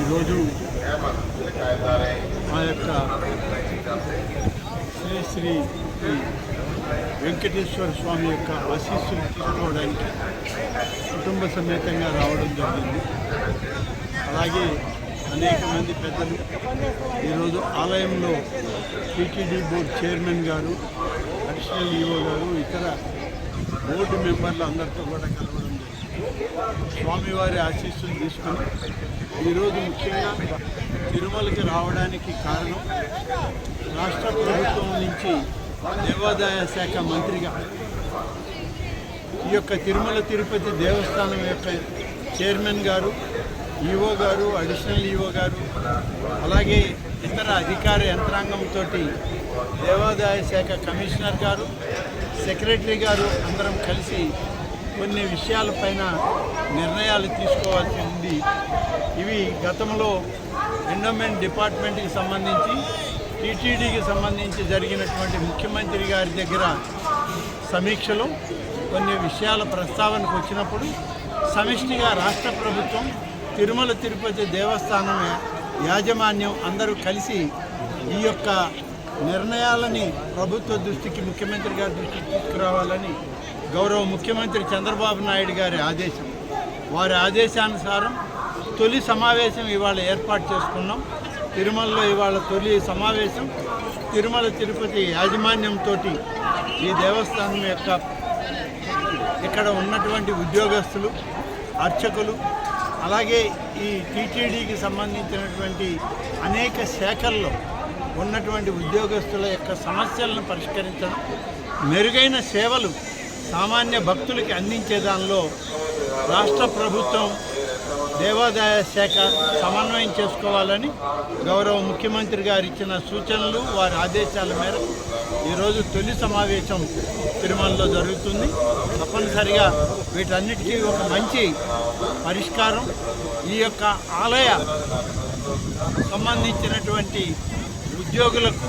ఈరోజు మా యొక్క శ్రీ శ్రీ శ్రీ వెంకటేశ్వర స్వామి యొక్క ఆశీస్సులు తీసుకోవడానికి కుటుంబ సమేతంగా రావడం జరిగింది. అలాగే అనేక మంది పెద్దలు ఈరోజు ఆలయంలో టీటీడీ బోర్డు చైర్మన్ గారు అడిషనల్ ఈఓ గారు ఇతర బోర్డు మెంబర్లు అందరితో కూడా కలవడం జరిగింది. స్వామివారి ఆశీస్సులు తీసుకుని ఈరోజు ముఖ్యంగా తిరుమలకి రావడానికి కారణం రాష్ట్ర ప్రభుత్వం నుంచి దేవాదాయ శాఖ మంత్రిగా ఈ యొక్క తిరుమల తిరుపతి దేవస్థానం యొక్క చైర్మన్ గారు ఈఓ గారు అడిషనల్ ఈఓ గారు అలాగే ఇతర అధికార యంత్రాంగంతో దేవాదాయ శాఖ కమిషనర్ గారు సెక్రటరీ గారు అందరం కలిసి కొన్ని విషయాలపైన నిర్ణయాలు తీసుకోవాల్సి ఉంది. ఇవి గతంలో ఎండోమెంట్ డిపార్ట్మెంట్కి సంబంధించి టీటీడీకి సంబంధించి జరిగినటువంటి ముఖ్యమంత్రి గారి దగ్గర సమీక్షలో కొన్ని విషయాల ప్రస్తావనకు వచ్చినప్పుడు సమిష్టిగా రాష్ట్ర ప్రభుత్వం తిరుమల తిరుపతి దేవస్థానం యాజమాన్యం అందరూ కలిసి ఈ యొక్క నిర్ణయాలని ప్రభుత్వ దృష్టికి ముఖ్యమంత్రి గారి దృష్టికి తీసుకురావాలని గౌరవ ముఖ్యమంత్రి చంద్రబాబు నాయుడు గారి ఆదేశం. వారి ఆదేశానుసారం తొలి సమావేశం ఇవాళ ఏర్పాటు చేసుకున్నాం. తిరుమలలో ఇవాళ తొలి సమావేశం. తిరుమల తిరుపతి యాజమాన్యంతో ఈ దేవస్థానం యొక్క ఇక్కడ ఉన్నటువంటి ఉద్యోగస్తులు అర్చకులు అలాగే ఈ టీటీడీకి సంబంధించినటువంటి అనేక శాఖల్లో ఉన్నటువంటి ఉద్యోగస్తుల యొక్క సమస్యలను పరిష్కరించడం మెరుగైన సేవలు సామాన్య భక్తులకి అందించే దానిలో రాష్ట్ర ప్రభుత్వం దేవాదాయ శాఖ సమన్వయం చేసుకోవాలని గౌరవ ముఖ్యమంత్రి గారు ఇచ్చిన సూచనలు వారి ఆదేశాల మేరకు ఈరోజు తొలి సమావేశం తిరుమలలో జరుగుతుంది. తప్పనిసరిగా వీటన్నిటికీ ఒక మంచి పరిష్కారం ఈ యొక్క ఆలయ సంబంధించినటువంటి ఉద్యోగులకు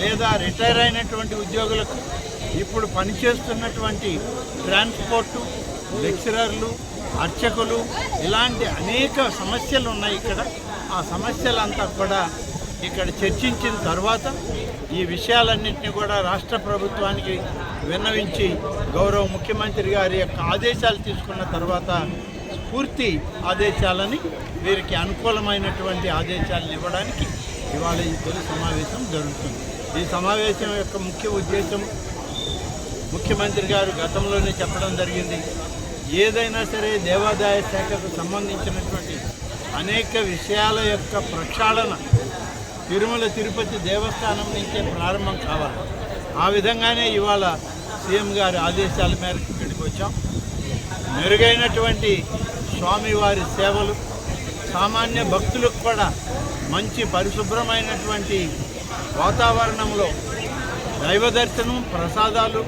లేదా రిటైర్ అయినటువంటి ఉద్యోగులకు ఇప్పుడు పనిచేస్తున్నటువంటి ట్రాన్స్పోర్టు లెక్చరర్లు అర్చకులు ఇలాంటి అనేక సమస్యలు ఉన్నాయి ఇక్కడ. ఆ సమస్యలంతా కూడా ఇక్కడ చర్చించిన తర్వాత ఈ విషయాలన్నింటినీ కూడా రాష్ట్ర ప్రభుత్వానికి విన్నవించి గౌరవ ముఖ్యమంత్రి గారి యొక్క ఆదేశాలు తీసుకున్న తర్వాత పూర్తి ఆదేశాలని వీరికి అనుకూలమైనటువంటి ఆదేశాలను ఇవ్వడానికి ఇవాళ ఈ తొలి సమావేశం జరుగుతుంది. ఈ సమావేశం యొక్క ముఖ్య ఉద్దేశం ముఖ్యమంత్రి గారు గతంలోనే చెప్పడం జరిగింది. ఏదైనా సరే దేవాదాయ శాఖకు సంబంధించినటువంటి అనేక విషయాల యొక్క ప్రక్షాళన తిరుమల తిరుపతి దేవస్థానం నుంచే ప్రారంభం కావాలి. ఆ విధంగానే ఇవాళ సీఎం గారి ఆదేశాల మేరకు ఇక్కడికి వచ్చాం. మెరుగైనటువంటి స్వామివారి సేవలు సామాన్య భక్తులకు కూడా మంచి పరిశుభ్రమైనటువంటి వాతావరణంలో దైవ దర్శనం ప్రసాదాలు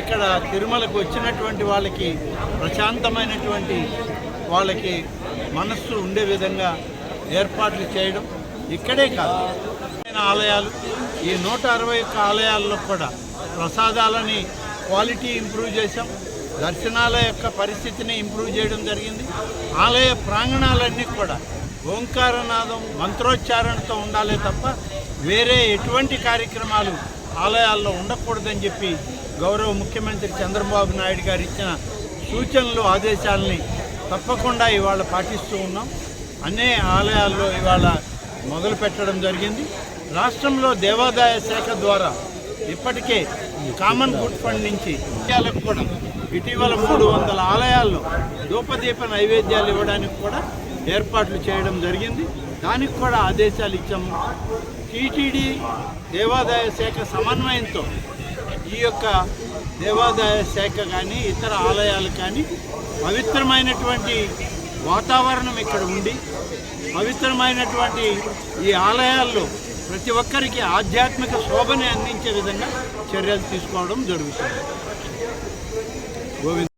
ఇక్కడ తిరుమలకు వచ్చినటువంటి వాళ్ళకి ప్రశాంతమైనటువంటి వాళ్ళకి మనస్సు ఉండే విధంగా ఏర్పాట్లు చేయడం ఇక్కడే కాదు. ఆలయాలు ఈ నూట అరవై ఒక్క ఆలయాల్లో కూడా ప్రసాదాలని క్వాలిటీ ఇంప్రూవ్ చేశాం. దర్శనాల యొక్క పరిస్థితిని ఇంప్రూవ్ చేయడం జరిగింది. ఆలయ ప్రాంగణాలన్నీ కూడా ఓంకారనాదం మంత్రోచ్చారణతో ఉండాలే తప్ప వేరే ఎటువంటి కార్యక్రమాలు ఆలయాల్లో ఉండకూడదని చెప్పి గౌరవ ముఖ్యమంత్రి చంద్రబాబు నాయుడు గారు ఇచ్చిన సూచనలు ఆదేశాలని తప్పకుండా ఇవాళ పాటిస్తూ ఉన్నాం. అనే ఆలయాల్లో ఇవాళ మొదలు పెట్టడం జరిగింది. రాష్ట్రంలో దేవాదాయ శాఖ ద్వారా ఇప్పటికే కామన్ గుడ్ ఫండ్ నుంచి విషయాలకు కూడా ఇటీవల మూడు వందల ఆలయాల్లో ధూపదీప నైవేద్యాలు ఇవ్వడానికి కూడా ఏర్పాట్లు చేయడం జరిగింది. దానికి కూడా ఆదేశాలు ఇచ్చాము. టీటీడీ దేవాదాయ శాఖ సమన్వయంతో ఈ యొక్క దేవాదాయ శాఖ కానీ ఇతర ఆలయాలు కానీ పవిత్రమైనటువంటి వాతావరణం ఇక్కడ ఉండి పవిత్రమైనటువంటి ఈ ఆలయాల్లో ప్రతి ఒక్కరికి ఆధ్యాత్మిక శోభని అందించే విధంగా చర్యలు తీసుకోవడం జరుగుతుంది. గోవింద్